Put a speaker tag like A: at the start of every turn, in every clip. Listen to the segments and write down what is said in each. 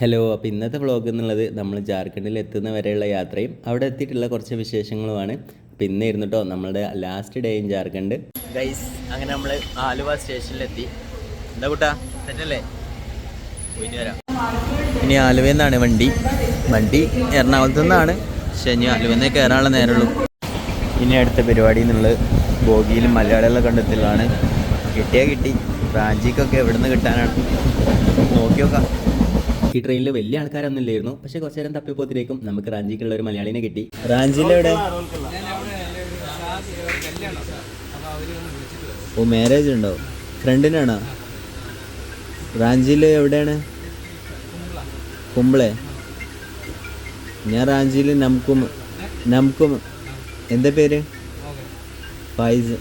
A: Hello അപ്പോൾ ഇന്നത്തെ vlog എന്നുള്ളത് നമ്മൾ ജാർഖണ്ഡിൽ എത്തുന്ന വരെയുള്ള യാത്രയും അവിടെ എത്തിയിട്ടുള്ള കുറച്ച് വിശേഷങ്ങളുമാണ്. അപ്പോൾ ഇന്നായിരുന്നു കേട്ടോ നമ്മളുടെ last day in Jharkhand. Guys അങ്ങനെ നമ്മൾ ആലുവ സ്റ്റേഷനിലെത്തി എന്താ കൂട്ടാ? പോയിട്ട് വരാം. ഇനി ആലുവയിൽ നിന്നാണ് വണ്ടി. വണ്ടി എറണാകുളത്തു നിന്നാണ്. പക്ഷേ ഇനി ആലുവയിൽ നിന്ന് കയറാനുള്ള നേരമുള്ളൂ. ഇനി അടുത്ത പരിപാടി എന്നുള്ളത് ബോഗിയിലും മലയാളികളെ കണ്ടെത്തലാണ്. കിട്ടിയാൽ കിട്ടി. റാഞ്ചിക്കൊക്കെ എവിടെ നിന്ന് കിട്ടാനാണ്? നോക്കി നോക്കാം. ഈ ട്രെയിനിൽ വലിയ ആൾക്കാരൊന്നും ഇല്ലായിരുന്നു പക്ഷെ കുറച്ചു നേരം തപ്പിപ്പോത്തിനേക്കും നമുക്ക് റാഞ്ചിക്കുള്ള ഒരു മലയാളിനെ കിട്ടി. റാഞ്ചിയിലെവിടെ ഓ മാരേജ് ഉണ്ടോ? ഫ്രണ്ടിനാണോ? റാഞ്ചിയിൽ എവിടെയാണ്? കുമ്പളെ. ഞാൻ റാഞ്ചിയിൽ നമുക്കും നമുക്കും എന്താ പേര്? ഫൈസ്.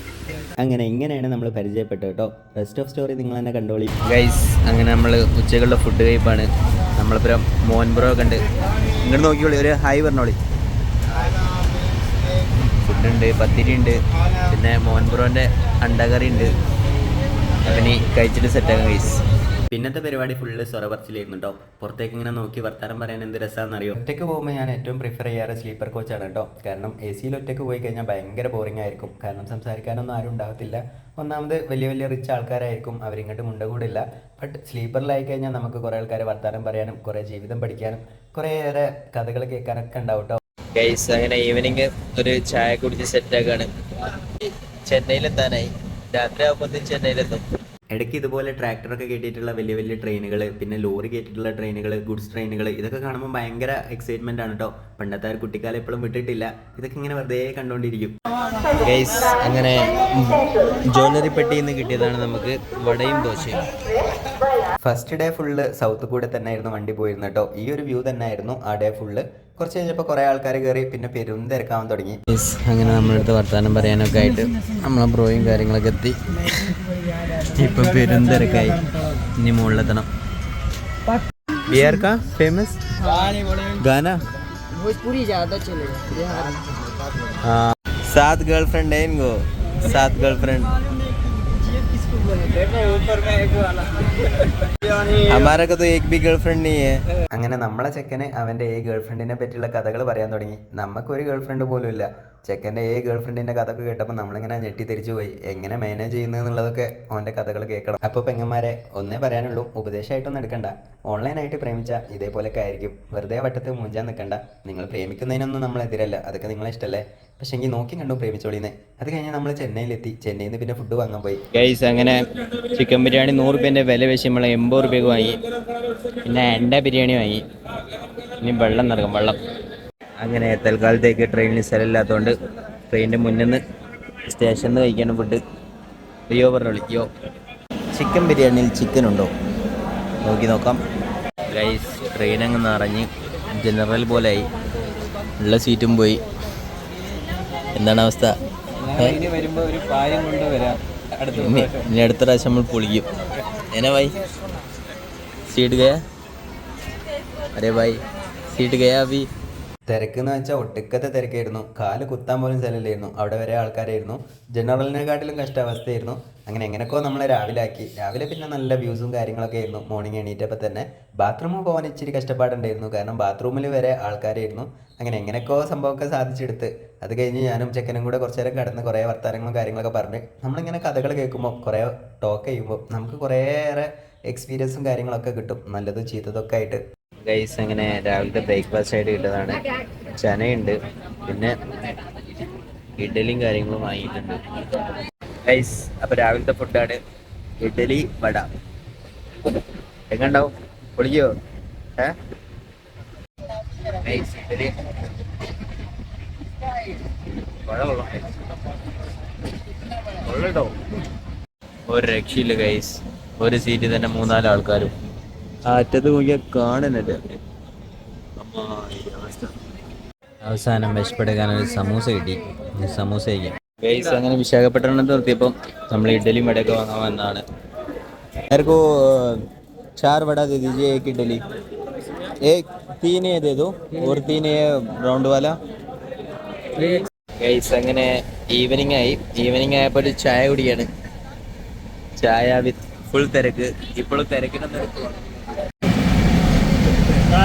A: അങ്ങനെ എങ്ങനെയാണ് നമ്മൾ പരിചയപ്പെട്ടത് കേട്ടോ. റെസ്റ്റ് ഓഫ് സ്റ്റോറി നിങ്ങൾ തന്നെ കണ്ടോളി. ഗൈസ് അങ്ങനെ നമ്മൾ ഉച്ചകളുടെ ഫുഡ് കഴിപ്പാണ്. നമ്മളിപ്പം മോൻപുറം ഒക്കെ ഉണ്ട്. ഇങ്ങോട്ട് നോക്കിയോളി ഒരു ഹായ് പറഞ്ഞോളി. ഫുഡുണ്ട് പത്തിരി ഉണ്ട് പിന്നെ മോൻബ്രോന്റെ അണ്ടകറി ഉണ്ട്. അപ്പം കഴിച്ചിട്ട് കഴിച്ചിട്ട് സെറ്റാക്കാം ഗൈസ് പിന്നത്തെ പരിപാടി? ഫുള്ള് സ്വറവർച്ചിലായിരുന്നു കേട്ടോ പുറത്തേക്ക് ഇങ്ങനെ നോക്കി വർത്താനം പറയാൻ എന്ത് രസമാണെന്ന് അറിയോ ഒറ്റയ്ക്ക് പോകുമ്പോൾ ഞാൻ ഏറ്റവും പ്രിഫർ ചെയ്യാറ് സ്ലീപ്പർ കോച്ചാണ് കേട്ടോ കാരണം എ സിയിൽ ഒറ്റയ്ക്ക് പോയി കഴിഞ്ഞാൽ ഭയങ്കര ബോറിംഗ് ആയിരിക്കും. കാരണം സംസാരിക്കാനൊന്നും ആരും ഉണ്ടാകത്തില്ല. ഒന്നാമത് വലിയ വലിയ റിച്ച് ആൾക്കാരായിരിക്കും. അവരിങ്ങോട്ട് മുണ്ടകൂടില്ല ബട്ട് സ്ലീപ്പറിലായി കഴിഞ്ഞാൽ നമുക്ക് കുറേ ആൾക്കാരെ വർത്താനം പറയാനും കുറേ ജീവിതം പഠിക്കാനും കുറേയേറെ കഥകൾ കേൾക്കാനൊക്കെ ഉണ്ടാവും കേട്ടോ ഗൈസ് അങ്ങനെ ഈവനിങ് ഒരു ചായ കുടിച്ച് സെറ്റാക്കാണ് ചെന്നൈയിലെത്താനായി. രാത്രി ആകുമ്പോഴത്തേക്കും ചെന്നൈയിലെത്തും. ഇടയ്ക്ക് ഇതുപോലെ ട്രാക്ടറൊക്കെ കയറ്റിയിട്ടുള്ള വലിയ വലിയ ട്രെയിനുകൾ പിന്നെ ലോറി കയറ്റിയിട്ടുള്ള ട്രെയിനുകൾ ഗുഡ്സ് ട്രെയിനുകൾ ഇതൊക്കെ കാണുമ്പോൾ ഭയങ്കര എക്സൈറ്റ്മെന്റ് ആണ് കേട്ടോ പണ്ടത്തെ ഒരു കുട്ടിക്കാലം എപ്പോഴും വിട്ടിട്ടില്ല. ഇതൊക്കെ ഇങ്ങനെ വെറുതെ കണ്ടുകൊണ്ടിരിക്കും ഗൈസ് അങ്ങനെ ജ്വല്ലറി പെട്ടിയിൽ നിന്ന് കിട്ടിയതാണ് നമുക്ക് വടയും ദോശയും. ഫസ്റ്റ് ഡേ ഫുള്ള് സൗത്ത് കൂടെ തന്നെ ആയിരുന്നു വണ്ടി പോയിരുന്നു കേട്ടോ ഈ ഒരു വ്യൂ തന്നെ ആയിരുന്നു ആ ഡേ ഫുള്ള് കുറച്ച് കഴിഞ്ഞപ്പോൾ കുറേ ആൾക്കാർ കയറി പിന്നെ പെരും തിരക്കാൻ തുടങ്ങി. അങ്ങനെ നമ്മളടുത്ത് വർത്തമാനം പറയാനൊക്കെ ആയിട്ട് നമ്മളെ ബ്രോയും കാര്യങ്ങളൊക്കെ എത്തി. ഇപ്പൊ പെരും തിരക്കായി. ഇനി മുകളിലെത്തണം. ഫേമസ് ഗാന? സാത്
B: ഗേൾ ഫ്രണ്ട് ഗോ സാത്
A: ഗേൾ ഫ്രണ്ട് गर्लफ्रेंड है इनको सात गर्लफ्रेंड हमारा का तो एक भी गर्लफ्रेंड नहीं है അങ്ങനെ നമ്മളെ ചെക്കന് അവന്റെ ഏ ഗേൾഫ്രണ്ടിനെ പറ്റിയുള്ള കഥകൾ പറയാൻ തുടങ്ങി നമുക്ക് ഒരു ഗേൾഫ്രണ്ട് പോലും ഇല്ല ചെക്കൻ്റെ ഏ ഗേൾഫ്രണ്ടിന്റെ കഥയൊക്കെ കേട്ടപ്പോൾ നമ്മളിങ്ങനെ ഞെട്ടി തിരിച്ചു പോയി എങ്ങനെ മാനേജ് ചെയ്യുന്നു എന്നുള്ളതൊക്കെ അവന്റെ കഥകൾ കേൾക്കണം അപ്പോൾ പെങ്ങന്മാരെ ഒന്നേ പറയാനുള്ളൂ ഉപദേശമായിട്ടൊന്നും എടുക്കണ്ട ഓൺലൈനായിട്ട് പ്രേമിച്ച ഇതേപോലെയൊക്കെ ആയിരിക്കും വെറുതെ വട്ടത്ത് മൂഞ്ചാൻ നിൽക്കണ്ട നിങ്ങൾ പ്രേമിക്കുന്നതിനൊന്നും നമ്മൾ എതിരല്ല അതൊക്കെ നിങ്ങളെ ഇഷ്ടമല്ലേ പക്ഷെ എങ്കിൽ നോക്കി കണ്ടു പ്രേമിച്ചോളിന്ന്. അത് കഴിഞ്ഞ് നമ്മൾ ചെന്നൈയിലെത്തി. ചെന്നൈയിൽ നിന്ന് പിന്നെ ഫുഡ് വാങ്ങാൻ പോയി. ഗൈസ് അങ്ങനെ ചിക്കൻ ബിരിയാണി നൂറ് രൂപേന്റെ വില വെച്ച് നമ്മൾ എൺപത് റുപ്യക്ക് വാങ്ങി. പിന്നെ അണ്ട ബിരിയാണി വാങ്ങി. ഇനി വെള്ളം നിറക്കും വെള്ളം. അങ്ങനെ തൽക്കാലത്തേക്ക് ട്രെയിനിൽ സ്ഥലമില്ലാത്തതുകൊണ്ട് ട്രെയിനിന്റെ മുന്നിൽ നിന്ന് സ്റ്റേഷനിൽ നിന്ന് കഴിക്കാണ് ഫുഡ് റിയോ പറഞ്ഞു വിളിക്കോ ചിക്കൻ ബിരിയാണിയിൽ ചിക്കൻ ഉണ്ടോ? നോക്കി നോക്കാം. ഗൈസ് ട്രെയിൻ അങ്ങ് നിറഞ്ഞ് ജനറൽ പോലെയായി ഉള്ള സീറ്റും പോയി. എന്താണ് അവസ്ഥ?
B: ഇനി അടുത്ത
A: പ്രാവശ്യം. നമ്മൾ പൊളിക്കും. എന്നാ ഭായി സീറ്റ് ഗയാ? അരേ ഭായി സീറ്റ് ഗയാ അഭി? തിരക്ക് എന്ന് വെച്ചാൽ ഒട്ടുക്കത്തെ തിരക്കായിരുന്നു. കാൽ കുത്താൻ പോലും സ്ഥലമില്ലായിരുന്നു. അവിടെ വരെ ആൾക്കാരായിരുന്നു. ജനറലിനെക്കാട്ടിലും കഷ്ടാവസ്ഥയായിരുന്നു. അങ്ങനെ എങ്ങനെയൊക്കെയോ നമ്മൾ രാവിലെ ആക്കി രാവിലെ പിന്നെ നല്ല വ്യൂസും കാര്യങ്ങളൊക്കെ ആയിരുന്നു. മോർണിംഗ് എണീറ്റപ്പോൾ തന്നെ. ബാത്റൂമിൽ പോകാൻ ഇച്ചിരി കഷ്ടപ്പാടുണ്ടായിരുന്നു. കാരണം ബാത്റൂമിൽ വരെ ആൾക്കാരായിരുന്നു. അങ്ങനെ എങ്ങനെയൊക്കെയോ സംഭവമൊക്കെ സാധിച്ചെടുത്ത്. അത് കഴിഞ്ഞ് ഞാനും ചെക്കനും കൂടെ കുറച്ച് നേരം കിടന്ന് കുറേ വർത്തമാനങ്ങളും കാര്യങ്ങളൊക്കെ പറഞ്ഞ് നമ്മളിങ്ങനെ കഥകൾ കേൾക്കുമ്പോൾ കുറേ ടോക്ക് ചെയ്യുമ്പോൾ നമുക്ക് കുറേയേറെ എക്സ്പീരിയൻസും കാര്യങ്ങളൊക്കെ കിട്ടും. നല്ലതും ചീത്തതൊക്കെ ആയിട്ട്. ഗൈസ് അങ്ങനെ രാവിലത്തെ ബ്രേക്ക്ഫാസ്റ്റ് ആയിട്ട് കിട്ടുന്നതാണ് ചനയുണ്ട്. പിന്നെ ഇഡലിയും കാര്യങ്ങളും വാങ്ങിയിട്ടുണ്ട്. ഗൈസ് അപ്പോൾ രാവിലത്തെ ഫുഡാണ് ഇഡലി വട. എങ്ങണ്ടാവും പൊളിക്കോ? ഏ ഗൈസ് ഇഡലി വട കൊള്ളാം ഒരു രക്ഷയില്ല ഗൈസ് ഒരു സീറ്റിൽ തന്നെ മൂന്നാൽ ആൾക്കാരും. അറ്റത്ത് നോക്കിയാൽ കാണുന്നില്ല അവസാനം വിശപ്പെടുക്കാൻ ഒരു സമൂസ കിട്ടി. സമൂസ ഗൈസ് അങ്ങനെ വിശാഖപട്ടണത്ത് നിർത്തിയപ്പോൾ നമ്മൾ ഇഡ്ഡലി മടയൊക്കെ വാങ്ങാമെന്നാണ് ആർക്കോ ചാർ വട ഇഡലി ഇഡ്ഡലി. तीन ये दे दो और तीन ये राउंड वाला ഗൈസ് അങ്ങനെ ഈവനിങ് ആയി ഈവനിങ് ആയപ്പോൾ ഒരു ചായ കുടിയാണ് ചായ വിത്ത് ഫുൾ തിരക്ക് ഇപ്പോഴും തിരക്കിനും തിരക്കുമാണ്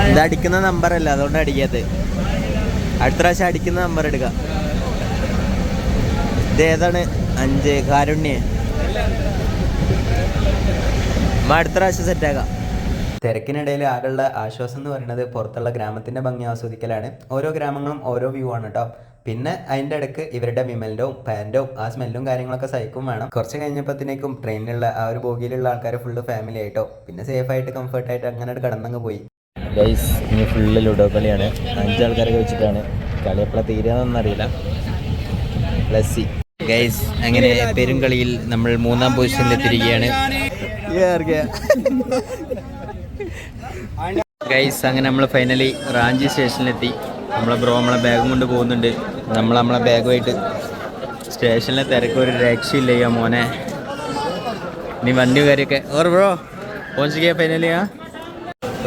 A: ഇത് അടിക്കുന്ന നമ്പർ അല്ല അതുകൊണ്ട് അടിക്കാത്ത അടുത്ത പ്രാവശ്യം അടിക്കുന്ന നമ്പർ എടുക്കാം ഇത് ഏതാണ് അഞ്ച് കാരുണ്യ അമ്മ അടുത്ത പ്രാവശ്യം സെറ്റാക്കാം തിരക്കിനിടയിൽ ആകെയുള്ള ആശ്വാസം എന്ന് പറയുന്നത് പുറത്തുള്ള ഗ്രാമത്തിന്റെ ഭംഗി ആസ്വദിക്കലാണ്. ഓരോ ഗ്രാമങ്ങളും ഓരോ വ്യൂ ആണ് കേട്ടോ പിന്നെ അതിന്റെ ഇടയ്ക്ക് ഇവരുടെ വിമലിന്റെവും പാന്റും ആ സ്മെല്ലും കാര്യങ്ങളൊക്കെ സഹിക്കും വേണം. കുറച്ച് കഴിഞ്ഞപ്പോഴത്തേക്കും ട്രെയിനിലുള്ള ആ ഒരു ബോഗിയിലുള്ള ആൾക്കാർ ഫുള്ള് ഫാമിലി ആയിട്ടോ പിന്നെ സേഫ് ആയിട്ട് കംഫർട്ട് ആയിട്ട് അങ്ങനെ കടന്നങ്ങ് പോയി. ഗൈസ് ഇനി ഫുള്ള് ലുഡോ കളിയാണ് അഞ്ചാൾക്കാരൊക്കെ വെച്ചിട്ടാണ്. കളി എപ്പോഴാണ് തീരാന്നറിയില്ല പ്ലസ് ഗൈസ് അങ്ങനെ പെരുങ്കളിയിൽ നമ്മൾ മൂന്നാം പൊസിഷനിൽ എത്തിയിരിക്കുകയാണ്. ഗൈസ് അങ്ങനെ നമ്മൾ ഫൈനലി റാഞ്ചി സ്റ്റേഷനിലെത്തി. നമ്മളെ ബ്രോ നമ്മളെ ബാഗും കൊണ്ട് പോകുന്നുണ്ട്. നമ്മൾ നമ്മളെ ബാഗുമായിട്ട് സ്റ്റേഷനിലെ തിരക്ക് ഒരു രക്ഷയില്ല മോനെ. നീ വണ്ടി കാര്യമൊക്കെ ഓർ ബ്രോ പോയാ ഫൈനലി ആ.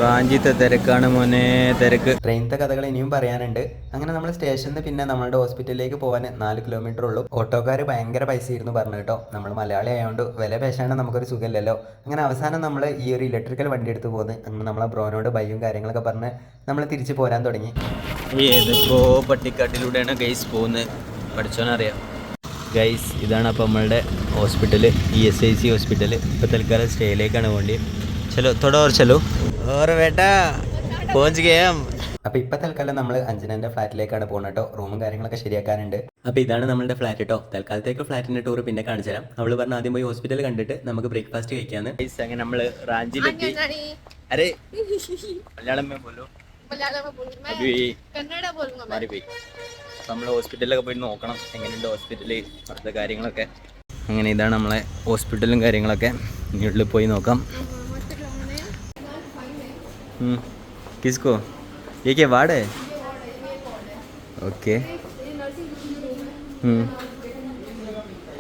A: റാഞ്ചിത്തെ തിരക്കാണ് മോനെ തിരക്ക്. ട്രെയിനത്തെ കഥകൾ ഇനിയും പറയാനുണ്ട്. അങ്ങനെ നമ്മൾ സ്റ്റേഷനിൽ പിന്നെ നമ്മളുടെ ഹോസ്പിറ്റലിലേക്ക് പോകാൻ നാല് കിലോമീറ്റർ ഉള്ളൂ. ഓട്ടോക്കാർ ഭയങ്കര പൈസ ഇരുന്ന് പറഞ്ഞു കേട്ടോ. നമ്മൾ മലയാളി ആയതുകൊണ്ട് വില പേശാണ്ട് നമുക്കൊരു സുഖമില്ലല്ലോ. അങ്ങനെ അവസാനം നമ്മൾ ഈ ഒരു ഇലക്ട്രിക്കൽ വണ്ടി എടുത്ത് പോകുന്നത് അങ്ങനെ നമ്മളെ ബ്രോനോട് ബൈയും കാര്യങ്ങളൊക്കെ പറഞ്ഞ് നമ്മൾ തിരിച്ച് പോരാൻ തുടങ്ങി. ഏതിപ്പോ പട്ടിക്കാട്ടിലൂടെയാണ് ഗൈസ് പോകുന്നത് പഠിച്ചോനറിയാം. ഗൈസ് ഇതാണ് അപ്പോൾ നമ്മളുടെ hospital E S I C hospital ഇപ്പോൾ തൽക്കാലം സ്റ്റേയിലേക്കാണ് വേണ്ടി ചലോ തൊട ഓർ ചലോ. ഓർ ബേട്ടാ പോഞ്ച് ഗേം അപ്പൊ ഇപ്പൊ തൽക്കാലം നമ്മൾ അഞ്ജനന്റെ ഫ്ലാറ്റിലേക്കാണ് പോകുന്നത് കേട്ടോ റൂമും കാര്യങ്ങളൊക്കെ ശരിയാക്കാനുണ്ട്. അപ്പൊ ഇതാണ് നമ്മുടെ ഫ്ലാറ്റ് കേട്ടോ തൽക്കാലത്തേക്ക് ഫ്ലാറ്റിന്റെ ടൂർ പിന്നെ കാണിച്ചു തരാം. അവൾ പറഞ്ഞ ആദ്യം പോയി ഹോസ്പിറ്റൽ കണ്ടിട്ട് നമുക്ക് ബ്രേക്ക്ഫാസ്റ്റ് കഴിക്കാന്ന്. അങ്ങനെ നമ്മൾ റാഞ്ചിയിലെത്തി അരേ മലയാളം പോലോ. നമ്മൾ ഹോസ്പിറ്റലിലൊക്കെ പോയി നോക്കണം. എങ്ങനെയുണ്ട് ഹോസ്പിറ്റലിൽ അവിടുത്തെ കാര്യങ്ങളൊക്കെ. അങ്ങനെ ഇതാണ് നമ്മളെ ഹോസ്പിറ്റലും കാര്യങ്ങളൊക്കെ. വീട്ടിൽ പോയി നോക്കാം. किसको ये क्या वार्ड है ओके हम्म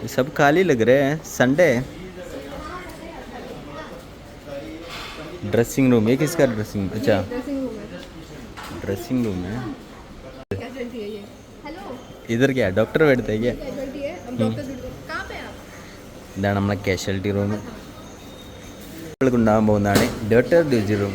A: ये सब खाली लग रहे हैं संडे है ड्रेसिंग रूम ये किसका ड्रेसिंग अच्छा ड्रेसिंग रूम है इधर क्या डॉक्टर बैठते हैं क्या
C: कहाँ पे आप
A: ഇതാണ് നമ്മളെ കാഷ്വാലിറ്റി റൂം നമ്മൾക്ക് ഉണ്ടാകാൻ പോകുന്നതാണ് ഡോക്ടർ ഡ്യൂട്ടി റൂം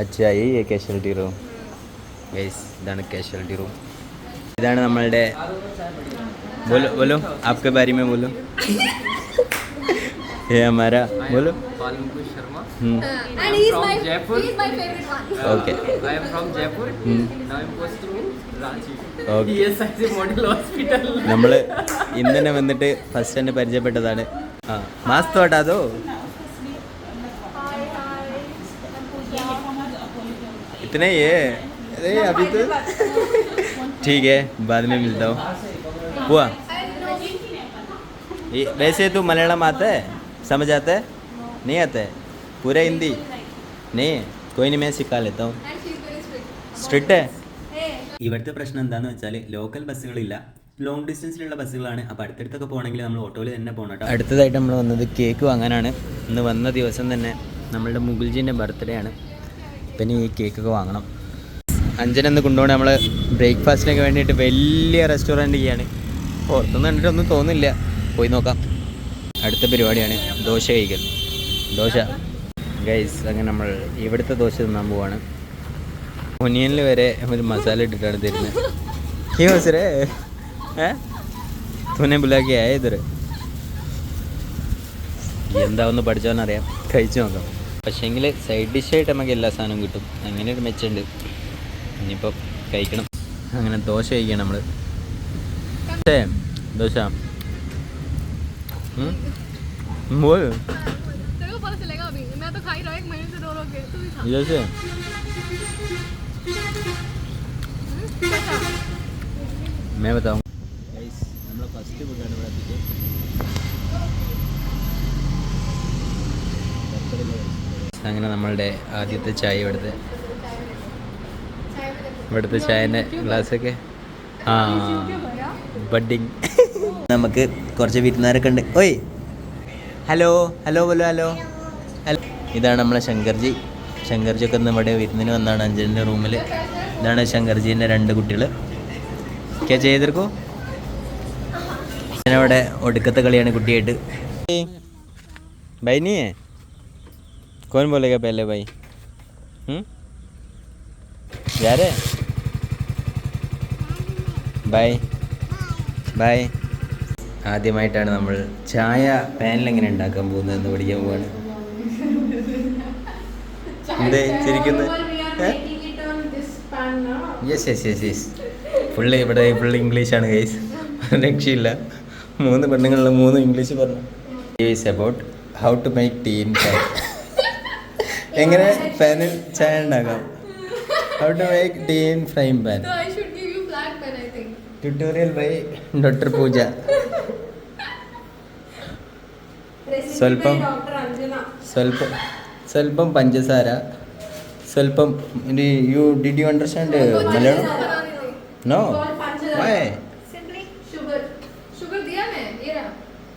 A: അച്ഛാ ഈ കാഷ്വാലിറ്റി റൂം ഗൈസ് ഇതാണ് കാഷ്വാലിറ്റി റൂം ഇതാണ് നമ്മളുടെ बोलो बोलो आपके बारे में बोलो ये हमारा बोलो
B: Palanpur Sharma.
A: Hmm
C: and he's
B: From
C: my
B: Jaipur?
C: he's my favorite one
A: okay
B: I am from
A: इतने ही है अरे अभी तो ठीक है बाद में मिलता हूँ हुआ ये वैसे तो मलयालम आता है समझ आता है नहीं आता है पूरा हिंदी नहीं कोई नहीं मैं सिखा लेता हूँ
C: and she's very strict
A: strict
C: hey
A: ഇവിടുത്തെ പ്രശ്നം എന്താന്ന് വെച്ചാൽ ലോക്കൽ ബസ്സുകളില്ല ലോങ് ഡിസ്റ്റൻസിലുള്ള ബസ്സുകളാണ് അപ്പോൾ അടുത്തടുത്തൊക്കെ പോകണമെങ്കിൽ നമ്മൾ ഓട്ടോയിൽ തന്നെ പോകണം കേട്ടോ അടുത്തതായിട്ട് നമ്മൾ വന്നത് കേക്ക് വാങ്ങാനാണ് ഇന്ന് വന്ന ദിവസം തന്നെ നമ്മളുടെ മുകുൽജീൻ്റെ ബർത്ത്ഡേ ആണ് പിന്നെ ഈ കേക്കൊക്കെ വാങ്ങണം. അഞ്ചനെന്ന് കൊണ്ടുപോകണം നമ്മൾ ബ്രേക്ക്ഫാസ്റ്റിനൊക്കെ വേണ്ടിയിട്ട് വലിയ റെസ്റ്റോറന്റ് ചെയ്യാണ് പുറത്തുനിന്ന് കണ്ടിട്ടൊന്നും തോന്നില്ല പോയി നോക്കാം. അടുത്ത പരിപാടിയാണ് ദോശ കഴിക്കൽ. ദോശ. ഗൈസ് അങ്ങനെ നമ്മൾ ഇവിടുത്തെ ദോശ തിന്നാൻ പോവാണ്. ഒനിയനിൽ വരെ ഒരു മസാല ഇട്ടിട്ടാണ് തരുന്നത്. ഈ മസരേ ഏ? തുനെ ബുലാക്കി ഇതർ എന്താവെന്ന് പഠിച്ചോന്നറിയാം കഴിച്ചു നോക്കാം. പക്ഷേങ്കിൽ സൈഡ് ഡിഷായിട്ട് നമുക്ക് എല്ലാ സാധനവും കിട്ടും അങ്ങനെ ഒരു മെച്ചുണ്ട് ഇനിയിപ്പോൾ കഴിക്കണം അങ്ങനെ ദോശ കഴിക്കണം നമ്മൾ ദോശ ഉം? बोल
C: तेरे को पता चलेगा अभी मैं तो खा ही रहा हूँ एक महीने से रो रो के तू भी खा
A: इधर से
C: कैसा
A: मैं बताऊँ നമ്മൾ ഫസ്റ്റ് ഫുഡാണ് ഇവിടെ എത്തിച്ചത് അങ്ങനെ നമ്മളുടെ ആദ്യത്തെ ചായ ഇവിടുത്തെ. ഇവിടുത്തെ ചായന്റെ ഗ്ലാസ്സൊക്കെ. ആ ബഡിങ്. നമുക്ക് കുറച്ച് വീട്ടുകാരൊക്കെ ഉണ്ട്. ഓയ്. Hello hello hello hello. Hello. ഇതാണ് നമ്മളെ ശങ്കർജി. ശങ്കർജി ഒക്കെ നമ്മുടെ വീട്ടിൽ നിന്ന് വന്നാണ് അഞ്ചലിന്റെ റൂമിൽ ഇതാണ് ശങ്കർജീന്റെ രണ്ട് കുട്ടികൾ കേ ചെയ്തിരിക്കൂ. ഞാനവിടെ ഒടുക്കത്തെ കളിയാണ് കുട്ടിയായിട്ട്. ബൈനിയേ നീ കോൻ बोलेगा पहले भाई हम्म यार ബൈ ബൈ ആദ്യമായിട്ടാണ് നമ്മൾ ചായ പാനിൽ എങ്ങനെ ഉണ്ടാക്കാൻ പോകുന്നത് എന്ന് പഠിക്കാൻ പോവാണ് എന്തേ ചിരിക്കുന്നത് yes yes yes yes full ഇവിടെ ഫുള്ള് ഇംഗ്ലീഷാണ് ഗൈസ് രക്ഷയില്ല മൂന്ന് പെണ്ണുങ്ങളിൽ മൂന്ന് ഇംഗ്ലീഷ് പറഞ്ഞു is about how to make tea in pan എങ്ങനെ പാനിൽ ചായ ഉണ്ടാക്കാം?
C: How to make tea in frying pan
A: tutorial by doctor Pooja സ്വല്പം സ്വല്പം സ്വല്പം പഞ്ചസാര സ്വല്പം
C: you did
A: you
C: understand Malayalam? No
A: why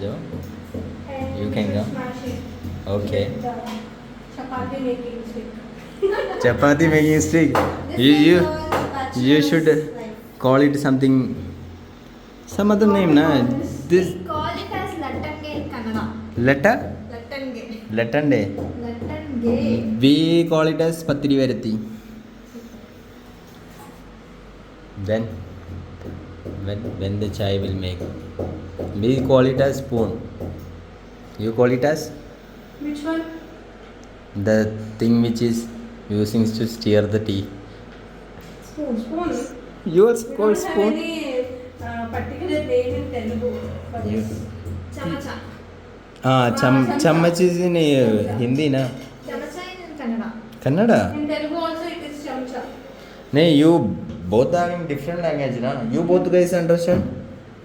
A: जाओ you can go okay
C: chapati making stick
A: you you you should call it something some other name
C: ना this call it as
A: लटंगे
C: कनाडा
A: लटा
C: लटंगे
A: वी कॉल इट एज पत्री वरती then when? When the chai will we call it as spoon. You call it as
C: which one
A: the thing which is using to stir the tea.
C: spoon spoon
A: Yours
C: we
A: called spoon.
C: any uh, particular name in telugu for this chamacha
A: Ah, cham chammach is in uh, Hindi na.
C: chamacha in kannada
A: Kannada.
C: in telugu also it is chamacha
A: No, you both are in different language na. You both guys understand?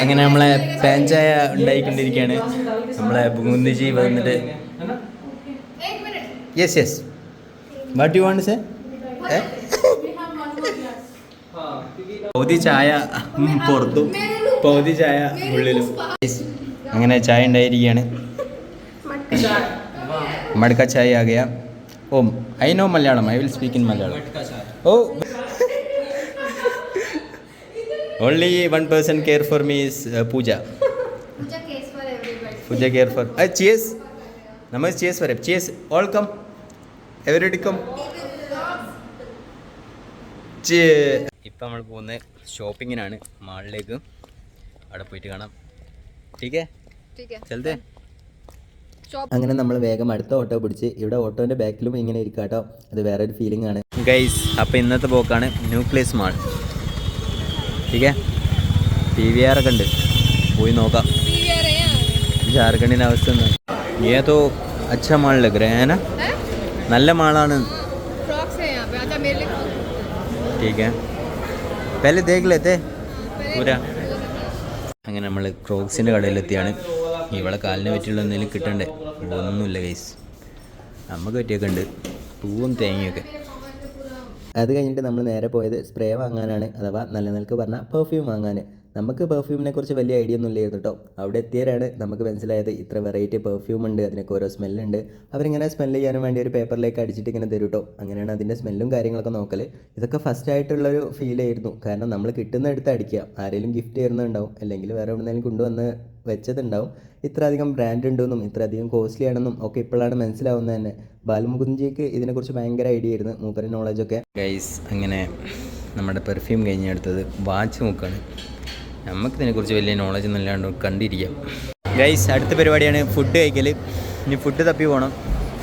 A: അങ്ങനെ നമ്മളെ pan ചായ ഉണ്ടായിക്കൊണ്ടിരിക്കുകയാണ്. നമ്മളെ ബുന്ദിജി വന്നിട്ട്. Yes
C: yes what you want say.
A: പൗതി ചായ പുറത്തും. പൗതി ചായ ഉള്ളിലും. അങ്ങനെ ചായ ഉണ്ടായിരിക്കുകയാണ്. മടക്ക ചായ ആകുക ഓ I know Malayalam. I will speak in Malayalam. Oh only one person care for miss Pooja
C: Pooja care for
A: ചിയസ് നമ്മൾ ചിയസ് വരെ ചിയസ് ഓൾക്കം എവരെടുക്കും ഇപ്പം നമ്മൾ പോകുന്നത് ഷോപ്പിങ്ങിനാണ് മാളിലേക്ക് അവിടെ പോയിട്ട് കാണാം. ടീക്കേ
C: ചെലത്തെ
A: അങ്ങനെ നമ്മൾ വേഗം അടുത്ത ഓട്ടോ പിടിച്ച് ഇവിടെ ഓട്ടോന്റെ ബാക്കിലും ഇങ്ങനെ ഇരിക്കാട്ടോ. അത് വേറെ ഒരു ഫീലിംഗ് ആണ്. ഗൈസ് അപ്പം ഇന്നത്തെ പോക്കാണ് nucleus mall ടീക്കേ P V R ഒക്കെ ഉണ്ട് പോയി നോക്കാം
C: PVR है यहाँ.
A: ജാർഖണ്ഡിൻ്റെ അവസ്ഥ എന്താ ये तो अच्छा माल लग रहा है ना
C: हैं?
A: നല്ല മാളാണ്
C: Frocks है यहाँ पे. अच्छा मेरे लिए
A: ठीक है पहले देख लेते
C: पहले
A: पूरा അങ്ങനെ നമ്മൾ ക്രോക്സിൻ്റെ കടയിലെത്തിയാണ് ഇവിടെ കാലിന് പറ്റിയുള്ള എന്തെങ്കിലും കിട്ടണ്ടേ ഒന്നുമില്ല ഗൈസ് നമുക്ക് പറ്റിയൊക്കെ ഉണ്ട് പൂവും തേങ്ങയൊക്കെ അത് കഴിഞ്ഞിട്ട് നമ്മൾ നേരെ പോയത് സ്പ്രേ വാങ്ങാനാണ് അഥവാ നല്ല നിലയ്ക്ക് പറഞ്ഞാൽ പെർഫ്യൂം വാങ്ങാൻ. നമുക്ക് പെർഫ്യൂമിനെ കുറിച്ച് വലിയ ഐഡിയ ഒന്നും ഇല്ലായിരുന്നു കേട്ടോ അവിടെ എത്തിയവരാണ്. നമുക്ക് മനസ്സിലായത് ഇത്ര വെറൈറ്റി പെർഫ്യൂം ഉണ്ട് അതിനൊക്കെ ഓരോ സ്മെല്ലുണ്ട് അവരിങ്ങനെ സ്മെല്ല് ചെയ്യാനും വേണ്ടി ഒരു പേപ്പറിലേക്ക് അടിച്ചിട്ട് ഇങ്ങനെ തരും കേട്ടോ അങ്ങനെയാണ് അതിന്റെ സ്മെല്ലും കാര്യങ്ങളൊക്കെ നോക്കൽ ഇതൊക്കെ ഫസ്റ്റ് ആയിട്ടുള്ളൊരു ഫീൽ ആയിരുന്നു. കാരണം നമ്മൾ കിട്ടുന്ന എടുത്ത് അടിക്കുക. ആരെങ്കിലും ഗിഫ്റ്റ് തരുന്നുണ്ടാവും. അല്ലെങ്കിൽ വേറെ എവിടെന്നെങ്കിലും കൊണ്ടുവന്ന് വെച്ചതുണ്ടാവും. ഇത്രയധികം ബ്രാൻഡ് ഉണ്ടെന്നും ഇത്രയധികം കോസ്റ്റ്ലി ആണെന്നും ഒക്കെ ഇപ്പോഴാണ് മനസ്സിലാവുന്നത് തന്നെ. ബാലമുകുന്ജിക്ക് ഇതിനെക്കുറിച്ച് ഭയങ്കര ഐഡിയ ആയിരുന്നു. മൂപ്പര നോളജൊക്കെ ഗൈസ് അങ്ങനെ നമ്മുടെ പെർഫ്യൂം കഴിഞ്ഞെടുത്തത് വാച്ച് നോക്കാണ് നമുക്ക് ഇതിനെക്കുറിച്ച് വലിയ നോളജ് ഒന്നുമില്ലാണ്ട് കണ്ടിരിക്കാം. ഗൈസ് അടുത്ത പരിപാടിയാണ് ഫുഡ് കഴിക്കൽ ഇനി ഫുഡ് തപ്പി പോകണം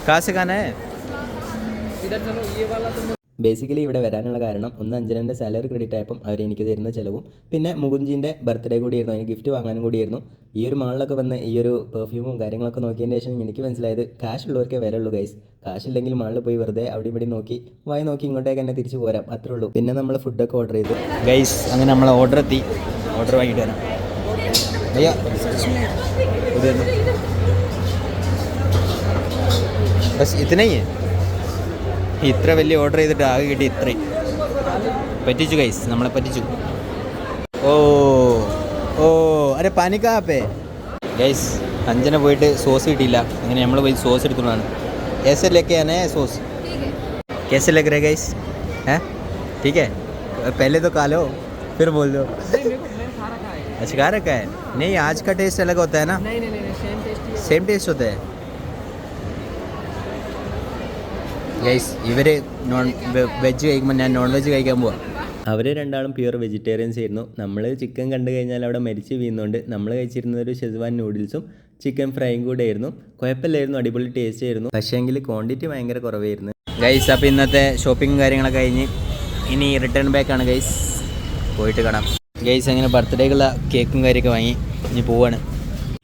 A: കാശ്
B: കാണേ
A: ബേസിക്കലി ഇവിടെ വരാനുള്ള കാരണം ഒന്ന് അഞ്ജനന്റെ സാലറി ക്രെഡിറ്റ് ആയപ്പം അവർ എനിക്ക് തരുന്ന ചിലവും പിന്നെ മുകുഞ്ചിന്റെ ബർത്ത്ഡേ കൂടിയായിരുന്നു അതിന് ഗിഫ്റ്റ് വാങ്ങാനും കൂടിയായിരുന്നു. ഈ ഒരു മാളിലൊക്കെ വന്ന് ഈ ഒരു പെർഫ്യൂമും കാര്യങ്ങളൊക്കെ നോക്കിയതിന് ശേഷം എനിക്ക് മനസ്സിലായത് കാശ് ഉള്ളവർക്കേ വരുള്ളൂ ഗൈസ് കാശില്ലെങ്കിൽ മാളിൽ പോയി വെറുതെ അവിടെ ഇവിടെ നോക്കി വായി നോക്കി ഇങ്ങോട്ടേക്ക് തന്നെ തിരിച്ചു പോരാം. അത്രേ ഉള്ളൂ. പിന്നെ നമ്മൾ ഫുഡൊക്കെ ഓർഡർ ചെയ്തു. ഗൈസ് അങ്ങനെ നമ്മൾ ഓർഡർ എത്തി. ഓർഡർ വാങ്ങിയിട്ട് വരാം അയ്യാ ഇത് ബസ് ഇതിനേ ഇത്ര വലിയ ഓർഡർ ചെയ്തിട്ട് ആകെ കിട്ടി ഇത്രയും പറ്റിച്ചു ഗൈസ് നമ്മളെ പറ്റിച്ചു ഓ ഓ അരെ പനിക്കാപ്പേ ഗൈസ് അഞ്ചന പോയിട്ട് സോസ് കിട്ടിയില്ല അങ്ങനെ നമ്മൾ പോയി സോസ് എടുക്കുന്നതാണ് കേസരിലേക്കാണ് സോസ് कैसे लग रहे गाइस हैं ठीक है पहले तो खा लो फिर बोल दो
B: नहीं मेरे को मैंने खा रखा है
A: अच्छा खा रखा है नहीं आज का टेस्ट अलग होता है ना
B: नहीं नहीं नहीं सेम टेस्ट ही है
A: സെയിം ടേസ്റ്റ് होता है ഗൈസ് ഇവര് നോൺ വെജ് കഴിക്കുമ്പോൾ ഞാൻ നോൺ വെജ് കഴിക്കാൻ പോവാം അവർ രണ്ടാളും പ്യുവർ വെജിറ്റേറിയൻസ് ആയിരുന്നു നമ്മൾ ചിക്കൻ കണ്ടു കഴിഞ്ഞാൽ അവിടെ മരിച്ച് വീഴുന്നുണ്ട് നമ്മൾ കഴിച്ചിരുന്നത് ഒരു ഷെസ്വാൻ നൂഡിൽസും ചിക്കൻ ഫ്രൈയും കൂടെ ആയിരുന്നു കുഴപ്പമില്ലായിരുന്നു അടിപൊളി ടേസ്റ്റ് ആയിരുന്നു പക്ഷേങ്കിൽ ക്വാണ്ടിറ്റി ഭയങ്കര കുറവായിരുന്നു ഗൈസ് അപ്പോൾ ഇന്നത്തെ ഷോപ്പിംഗ് കാര്യങ്ങളൊക്കെ കഴിഞ്ഞ് ഇനി റിട്ടേൺ ബാക്കാണ് ഗൈസ് പോയിട്ട് കാണാം ഗൈസ് അങ്ങനെ ബർത്ത്ഡേക്കുള്ള കേക്കും കാര്യമൊക്കെ വാങ്ങി ഇനി പോവാണ്.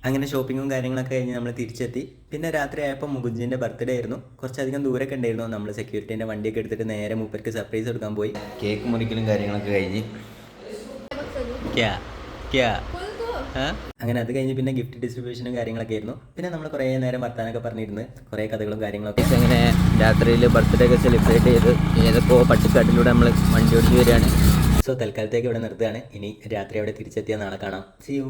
A: അങ്ങനെ ഷോപ്പിങ്ങും കാര്യങ്ങളൊക്കെ കഴിഞ്ഞ് നമ്മൾ തിരിച്ചെത്തി. പിന്നെ രാത്രി ആയപ്പോൾ മുകുന്ജിന്റെ ബർത്ത്ഡേ ആയിരുന്നു. കുറച്ചധികം ദൂരമൊക്കെ ഉണ്ടായിരുന്നു നമ്മൾ സെക്യൂരിറ്റീന്റെ വണ്ടിയൊക്കെ എടുത്തിട്ട് നേരെ മൂപ്പർക്ക് സർപ്രൈസ് കൊടുക്കാൻ പോയി. കേക്ക് മുറിക്കലും കാര്യങ്ങളൊക്കെ കഴിഞ്ഞ്. ക്യാ? ക്യാ? അങ്ങനെ അത് കഴിഞ്ഞ് പിന്നെ ഗിഫ്റ്റ് ഡിസ്ട്രിബ്യൂഷനും കാര്യങ്ങളൊക്കെ ആയിരുന്നു. പിന്നെ നമ്മൾ കുറേ നേരം വർത്താനൊക്കെ പറഞ്ഞിരുന്നു. കുറേ കഥകളും കാര്യങ്ങളൊക്കെ. അങ്ങനെ രാത്രിയിൽ ബർത്ത്ഡേ ഒക്കെ സെലിബ്രേറ്റ് ചെയ്ത് ഏതൊക്കെ പട്ടിക്കാട്ടിലൂടെ നമ്മൾ വണ്ടി ഓടിച്ച് വരികയാണ്. സോ തൽക്കാലത്തേക്ക് ഇവിടെ നിർത്തുകയാണ്. ഇനി രാത്രി അവിടെ തിരിച്ചെത്തിയാൽ നാളെ കാണാം. C U